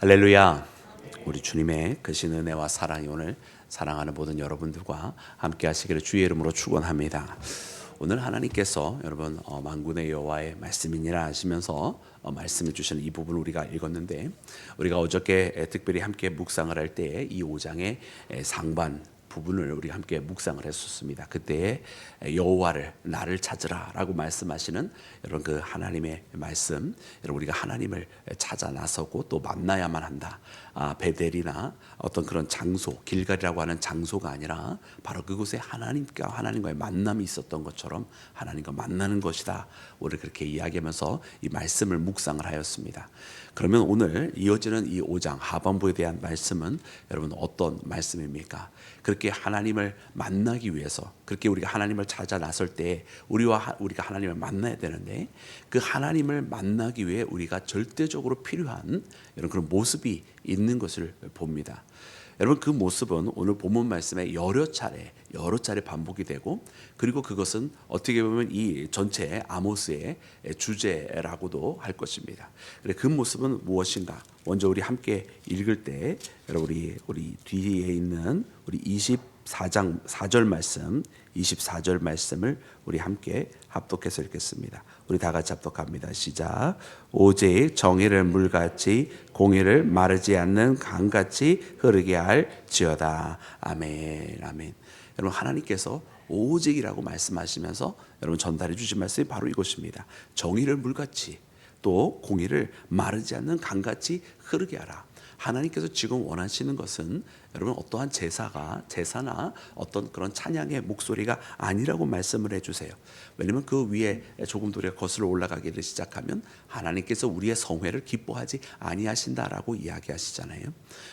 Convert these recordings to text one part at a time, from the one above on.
할렐루야. 우리 주님의 크신 은혜와 사랑이 오늘 사랑하는 모든 여러분들과 함께 하시기를 주의 이름으로 축원합니다. 오늘 하나님께서 여러분 어, 만군의 여호와의 말씀이니라 하시면서 어, 말씀해 주시는 이 부분을 우리가 읽었는데 우리가 어저께 에, 특별히 함께 묵상을 할 때 이 5장의 에, 상반 부분을 우리가 함께 묵상을 했었습니다. 그때 여호와를 나를 찾으라라고 말씀하시는 여러분 그 하나님의 말씀, 여러분 우리가 하나님을 찾아 나서고 또 만나야만 한다. 아, 베델이나 어떤 그런 장소, 길갈이라고 하는 장소가 아니라 바로 그곳에 하나님과 하나님과의 만남이 있었던 것처럼 하나님과 만나는 것이다. 우리 그렇게 이야기하면서 이 말씀을 묵상을 하였습니다. 그러면 오늘 이어지는 이 5장 하반부에 대한 말씀은 여러분 어떤 말씀입니까? 그렇게 하나님을 만나기 위해서 그렇게 우리가 하나님을 찾아 나설 때 우리와 하, 우리가 하나님을 만나야 되는데 그 하나님을 만나기 위해 우리가 절대적으로 필요한 이런 그런 모습이 있는 것을 봅니다. 여러분 그 모습은 오늘 본문 말씀에 여러 차례 여러 차례 반복이 되고 그리고 그것은 어떻게 보면 이 전체 아모스의 주제라고도 할 것입니다. 그 모습은 무엇인가? 먼저 우리 함께 읽을 때 여러분 우리 우리 뒤에 있는 우리 24장 4절 말씀 24절 말씀을 우리 함께 합독해서 읽겠습니다. 우리 다 같이 합독합니다. 시작. 오직 정의를 물같이 공의를 마르지 않는 강같이 흐르게 할지어다. 아멘. 아멘. 여러분 하나님께서 오직이라고 말씀하시면서 여러분 전달해 주신 말씀이 바로 이것입니다. 정의를 물같이 또 공의를 마르지 않는 강같이 흐르게 하라. 하나님께서 지금 원하시는 것은 여러분 어떠한 제사가 제사나 어떤 그런 찬양의 목소리가 아니라고 말씀을 해주세요. 왜냐하면 그 위에 조금 더 우리가 거슬러 올라가기를 시작하면 하나님께서 우리의 성회를 기뻐하지 아니하신다라고 이야기하시잖아요.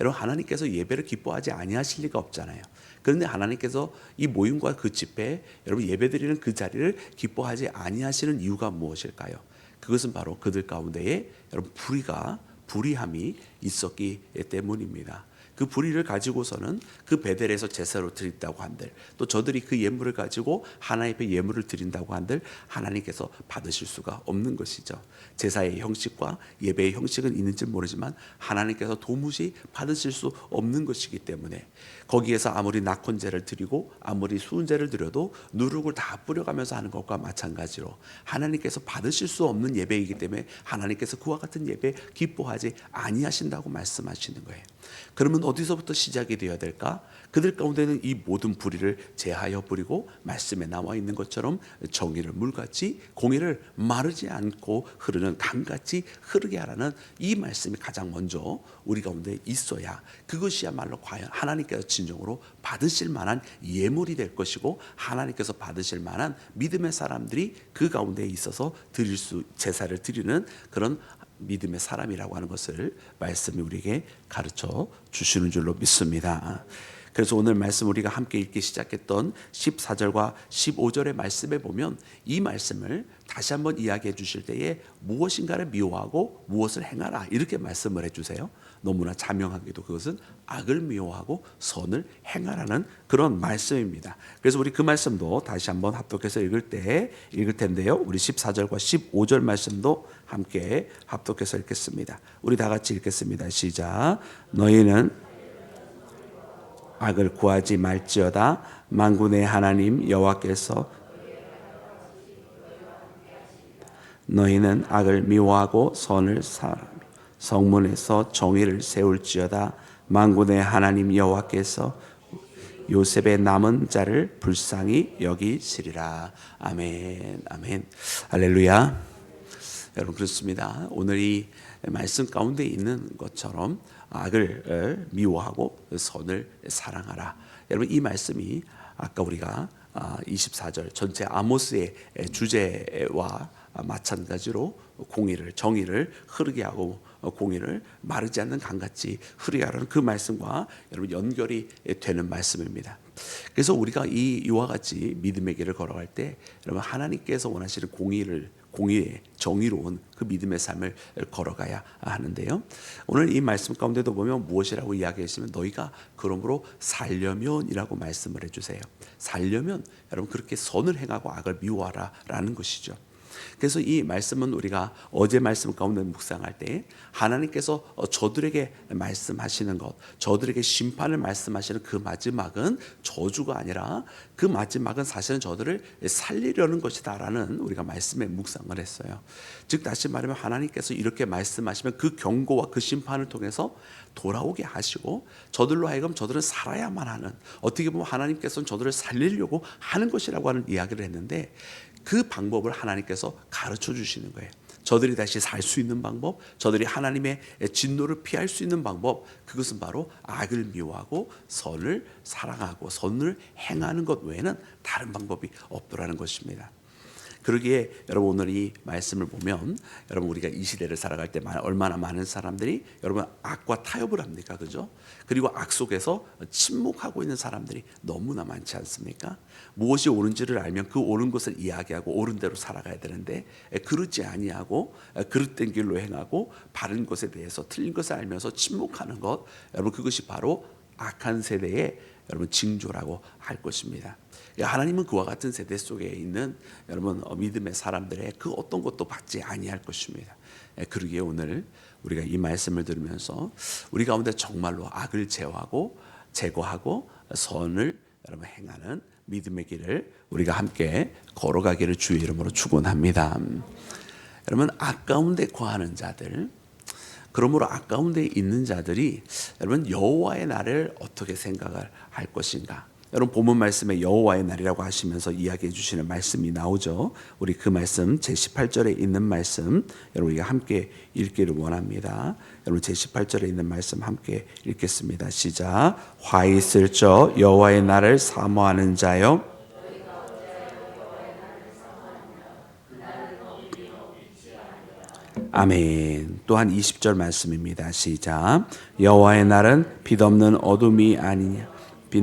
여러분 하나님께서 예배를 기뻐하지 아니하실 리가 없잖아요. 그런데 하나님께서 이 모임과 그 집회 여러분 예배드리는 그 자리를 기뻐하지 아니하시는 이유가 무엇일까요? 그것은 바로 그들 가운데에 여러분 불의가 불의함이 있었기 때문입니다. 그 불의를 가지고서는 그 베델에서 제사로 드린다고 한들 또 저들이 그 예물을 가지고 하나님 앞에 예물을 드린다고 한들 하나님께서 받으실 수가 없는 것이죠. 제사의 형식과 예배의 형식은 있는지 모르지만 하나님께서 도무지 받으실 수 없는 것이기 때문에 거기에서 아무리 낙혼제를 드리고 아무리 수은제를 드려도 누룩을 다 뿌려가면서 하는 것과 마찬가지로 하나님께서 받으실 수 없는 예배이기 때문에 하나님께서 그와 같은 예배 기뻐하지 아니하신다고 말씀하시는 거예요. 그러면 어디서부터 시작이 되어야 될까? 그들 가운데는 이 모든 불의를 제하여 버리고 말씀에 나와 있는 것처럼 정의를 물같이 공의를 마르지 않고 흐르는 강같이 흐르게 하라는 이 말씀이 가장 먼저 우리 가운데 있어야 그것이야말로 과연 하나님께서 진정으로 받으실 만한 예물이 될 것이고 하나님께서 받으실 만한 믿음의 사람들이 그 가운데 있어서 드릴 수 제사를 드리는 그런 믿음의 사람이라고 하는 것을 말씀이 우리에게 가르쳐 주시는 줄로 믿습니다. 그래서 오늘 말씀 우리가 함께 읽기 시작했던 14절과 15절의 말씀에 보면 이 말씀을 다시 한번 이야기해 주실 때에 무엇인가를 미워하고 무엇을 행하라 이렇게 말씀을 해 주세요. 너무나 자명하게도 그것은 악을 미워하고 선을 행하라는 그런 말씀입니다. 그래서 우리 그 말씀도 다시 한번 합독해서 읽을 때 읽을 텐데요. 우리 14절과 15절 말씀도 함께 합독해서 읽겠습니다. 우리 다 같이 읽겠습니다. 시작. 너희는 악을 구하지 말지어다 만군의 하나님 여호와께서 너희는 악을 미워하고 선을 사랑하며 성문에서 정의를 세울지어다 만군의 하나님 여호와께서 요셉의 남은 자를 불쌍히 여기시리라. 아멘. 아멘. 할렐루야. 여러분 그렇습니다. 오늘 이 말씀 가운데 있는 것처럼 악을 미워하고 선을 사랑하라. 여러분 이 말씀이 아까 우리가 24절 전체 아모스의 주제와 마찬가지로 공의를 정의를 흐르게 하고 공의를 마르지 않는 강같이 흐르게 하라는 그 말씀과 여러분 연결이 되는 말씀입니다. 그래서 우리가 이 이와 같이 믿음의 길을 걸어갈 때 여러분 하나님께서 원하시는 공의를 공의의 정의로운 그 믿음의 삶을 걸어가야 하는데요. 오늘 이 말씀 가운데도 보면 무엇이라고 이야기했으면 너희가 그러므로 살려면이라고 말씀을 해주세요. 살려면 여러분 그렇게 선을 행하고 악을 미워하라라는 것이죠. 그래서 이 말씀은 우리가 어제 말씀 가운데 묵상할 때 하나님께서 어, 저들에게 말씀하시는 것, 저들에게 심판을 말씀하시는 그 마지막은 저주가 아니라 그 마지막은 사실은 저들을 살리려는 것이다라는 우리가 말씀에 묵상을 했어요. 즉 다시 말하면 하나님께서 이렇게 말씀하시면 그 경고와 그 심판을 통해서 돌아오게 하시고 저들로 하여금 저들은 살아야만 하는 어떻게 보면 하나님께서는 저들을 살리려고 하는 것이라고 하는 이야기를 했는데 그 방법을 하나님께서 가르쳐 주시는 거예요. 저들이 다시 살 수 있는 방법, 저들이 하나님의 진노를 피할 수 있는 방법, 그것은 바로 악을 미워하고 선을 사랑하고 선을 행하는 것 외에는 다른 방법이 없더라는 것입니다. 그러기에 여러분 오늘 이 말씀을 보면 여러분 우리가 이 시대를 살아갈 때 얼마나 많은 사람들이 여러분 악과 타협을 합니까, 그죠? 그리고 악 속에서 침묵하고 있는 사람들이 너무나 많지 않습니까? 무엇이 옳은지를 알면 그 옳은 것을 이야기하고 옳은 대로 살아가야 되는데 그렇지 아니하고 그릇된 길로 행하고 바른 것에 대해서 틀린 것을 알면서 침묵하는 것, 여러분 그것이 바로 악한 세대의 여러분 징조라고 할 것입니다. 하나님은 그와 같은 세대 속에 있는 여러분 어, 믿음의 사람들의 그 어떤 것도 받지 아니할 것입니다. 예, 그러기에 오늘 우리가 이 말씀을 들으면서 우리 가운데 정말로 악을 제어하고 제거하고 선을 여러분 행하는 믿음의 길을 우리가 함께 걸어가기를 주의 이름으로 축원합니다. 여러분 악 가운데 거하는 자들 그러므로 악 가운데 있는 자들이 여러분 여호와의 날을 어떻게 생각을 할 것인가? 여러분 본문 말씀에 여호와의 날이라고 하시면서 이야기해 주시는 말씀이 나오죠. 우리 그 말씀 제 18절에 있는 말씀 여러분 우리가 함께 읽기를 원합니다. 여러분 제 18절에 있는 말씀 함께 읽겠습니다. 시작. 화 있을 저 여호와의 날을 사모하는 자여 아멘. 또한 20절 말씀입니다. 시작. 여호와의 날은 빛 없는 어둠이 아니냐. 빛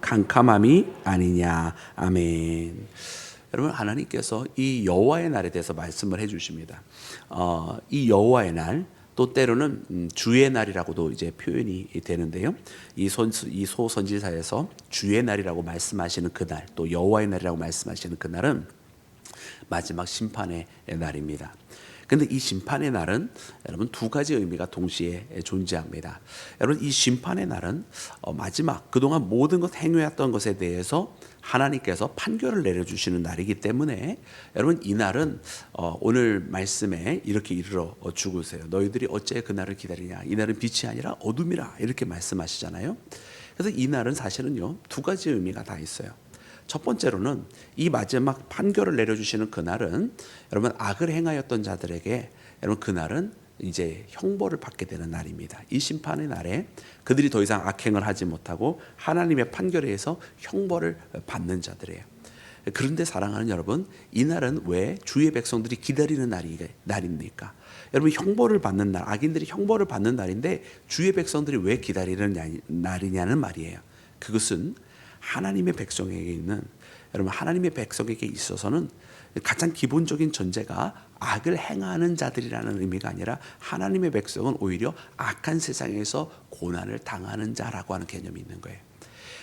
캄캄함이 아니냐. 아멘. 여러분 하나님께서 이 여호와의 날에 대해서 말씀을 해 주십니다. 어, 이 여호와의 날. 또 때로는 음, 주의 날이라고도 이제 표현이 되는데요. 이, 선, 이 소선지사에서 주의 날이라고 말씀하시는 그날, 또 여호와의 날이라고 말씀하시는 그날은 마지막 심판의 날입니다. 근데 이 심판의 날은 여러분 두 가지 의미가 동시에 존재합니다. 여러분 이 심판의 날은 어, 마지막 그동안 모든 것 행해왔던 것에 대해서 하나님께서 판결을 내려주시는 날이기 때문에 여러분 이 날은 어, 오늘 말씀에 이렇게 이르러 있어요. 너희들이 어째 그 날을 기다리냐? 이 날은 빛이 아니라 어둠이라 이렇게 말씀하시잖아요. 그래서 이 날은 사실은요 두 가지 의미가 다 있어요. 첫 번째로는 이 마지막 판결을 내려주시는 그날은 여러분 악을 행하였던 자들에게 여러분 그날은 이제 형벌을 받게 되는 날입니다. 이 심판의 날에 그들이 더 이상 악행을 하지 못하고 하나님의 판결에 의해서 형벌을 받는 자들이에요. 그런데 사랑하는 여러분, 이 날은 왜 주의 백성들이 기다리는 날이, 날입니까? 여러분, 형벌을 받는 날, 악인들이 형벌을 받는 날인데 주의 백성들이 왜 기다리는 날이냐는 말이에요. 그것은 하나님의 백성에게 있는 여러분 하나님의 백성에게 있어서는 가장 기본적인 전제가 악을 행하는 자들이라는 의미가 아니라 하나님의 백성은 오히려 악한 세상에서 고난을 당하는 자라고 하는 개념이 있는 거예요.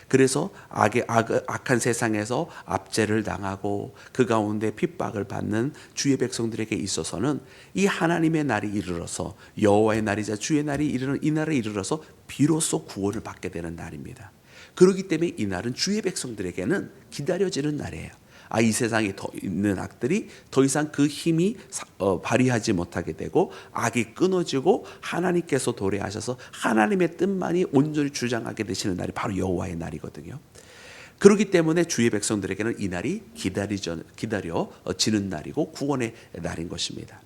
그래서 악의 악, 악한 세상에서 압제를 당하고 그 가운데 핍박을 받는 주의 백성들에게 있어서는 이 하나님의 날이 이르러서 여호와의 날이자 주의 날이 이르는 이 날에 이르러서 비로소 구원을 받게 되는 날입니다. 그렇기 때문에 이 날은 주의 백성들에게는 기다려지는 날이에요. 아, 이 세상에 더 있는 악들이 더 이상 그 힘이 어, 발휘하지 못하게 되고 악이 끊어지고 하나님께서 도래하셔서 하나님의 뜻만이 온전히 주장하게 되시는 날이 바로 여호와의 날이거든요. 그렇기 때문에 주의 백성들에게는 이 날이 기다리져 기다려지는 날이고 구원의 날인 것입니다.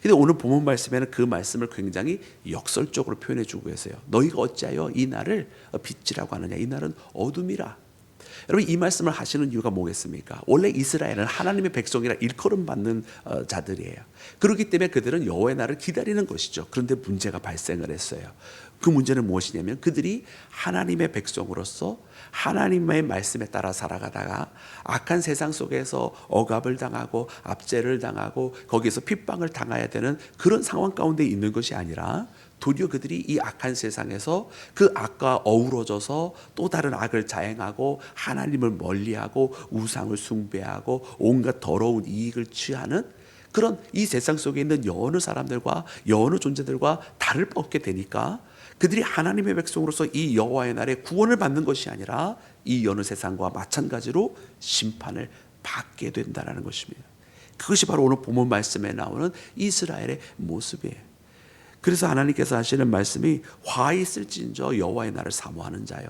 근데 오늘 본문 말씀에는 그 말씀을 굉장히 역설적으로 표현해 주고 계세요. 너희가 어찌하여 이 날을 빛이라고 하느냐? 이 날은 어둠이라. 여러분 이 말씀을 하시는 이유가 뭐겠습니까? 원래 이스라엘은 하나님의 백성이라 일컬음 받는 어, 자들이에요. 그렇기 때문에 그들은 여호와의 날을 기다리는 것이죠. 그런데 문제가 발생을 했어요. 그 문제는 무엇이냐면 그들이 하나님의 백성으로서 하나님의 말씀에 따라 살아가다가 악한 세상 속에서 억압을 당하고 압제를 당하고 거기서 핍박을 당해야 되는 그런 상황 가운데 있는 것이 아니라 도리어 그들이 이 악한 세상에서 그 악과 어우러져서 또 다른 악을 자행하고 하나님을 멀리하고 우상을 숭배하고 온갖 더러운 이익을 취하는 그런 이 세상 속에 있는 여느 사람들과 여느 존재들과 다를 바 없게 되니까 그들이 하나님의 백성으로서 이 여호와의 날에 구원을 받는 것이 아니라 이 여느 세상과 마찬가지로 심판을 받게 된다라는 것입니다. 그것이 바로 오늘 본문 말씀에 나오는 이스라엘의 모습이에요. 그래서 하나님께서 하시는 말씀이 화 있을진저 여호와의 날을 사모하는 자요.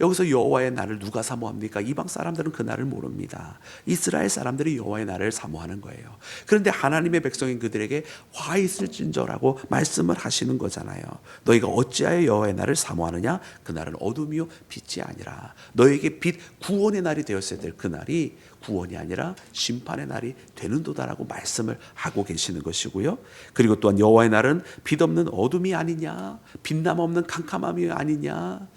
여기서 여호와의 날을 누가 사모합니까? 이방 사람들은 그 날을 모릅니다. 이스라엘 사람들이 여호와의 날을 사모하는 거예요. 그런데 하나님의 백성인 그들에게 화 있을진저라고 말씀을 하시는 거잖아요. 너희가 어찌하여 여호와의 날을 사모하느냐? 그 날은 어둠이요 빛이 아니라 너에게 빛 구원의 날이 되었어야 될 그 날이 구원이 아니라 심판의 날이 되는도다라고 말씀을 하고 계시는 것이고요. 그리고 또한 여호와의 날은 빛 없는 어둠이 아니냐, 빛남 없는 캄캄함이 아니냐.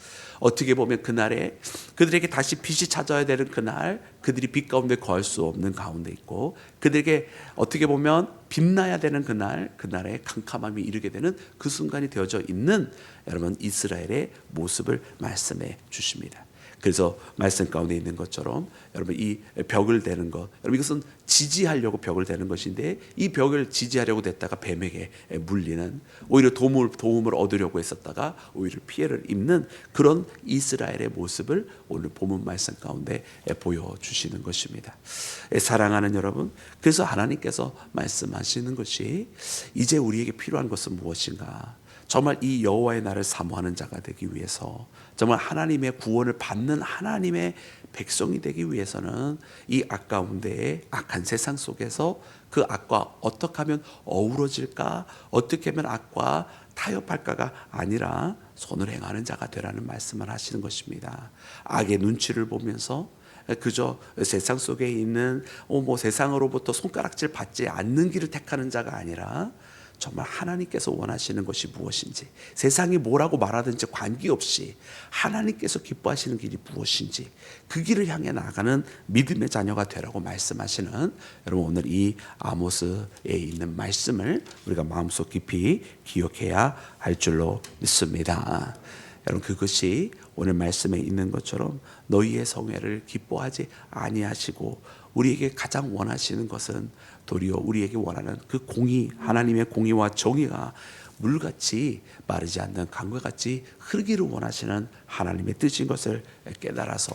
어떻게 보면 그날에 그들에게 다시 빛이 찾아야 되는 그날, 그들이 빛 가운데 거할 수 없는 가운데 있고, 그들에게 어떻게 보면 빛나야 되는 그날, 그날에 캄캄함이 이르게 되는 그 순간이 되어져 있는 여러분 이스라엘의 모습을 말씀해 주십니다. 그래서 말씀 가운데 있는 것처럼 여러분 이 벽을 대는 것 여러분 이것은 지지하려고 벽을 대는 것인데 이 벽을 지지하려고 댔다가 뱀에게 물리는 오히려 도움을 도움을 얻으려고 했었다가 오히려 피해를 입는 그런 이스라엘의 모습을 오늘 본문 말씀 가운데 보여 주시는 것입니다. 사랑하는 여러분 그래서 하나님께서 말씀하시는 것이 이제 우리에게 필요한 것은 무엇인가? 정말 이 여호와의 날을 사모하는 자가 되기 위해서 정말 하나님의 구원을 받는 하나님의 백성이 되기 위해서는 이 악 가운데의 악한 세상 속에서 그 악과 어떻게 하면 어우러질까 어떻게 하면 악과 타협할까가 아니라 손을 행하는 자가 되라는 말씀을 하시는 것입니다. 악의 눈치를 보면서 그저 세상 속에 있는 어, 뭐 세상으로부터 손가락질 받지 않는 길을 택하는 자가 아니라 정말 하나님께서 원하시는 것이 무엇인지 세상이 뭐라고 말하든지 관계없이 하나님께서 기뻐하시는 길이 무엇인지 그 길을 향해 나가는 믿음의 자녀가 되라고 말씀하시는 여러분 오늘 이 아모스에 있는 말씀을 우리가 마음속 깊이 기억해야 할 줄로 믿습니다. 여러분 그것이 오늘 말씀에 있는 것처럼 너희의 성회를 기뻐하지 아니하시고 우리에게 가장 원하시는 것은 도리어 우리에게 원하는 그 공의 하나님의 공의와 정의가 물같이 마르지 않는 강과 같이 흐르기를 원하시는 하나님의 뜻인 것을 깨달아서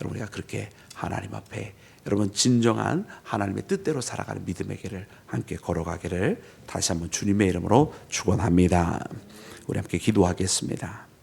여러분 우리가 그렇게 하나님 앞에 여러분 진정한 하나님의 뜻대로 살아가는 믿음의 길을 함께 걸어가기를 다시 한번 주님의 이름으로 축원합니다. 우리 함께 기도하겠습니다.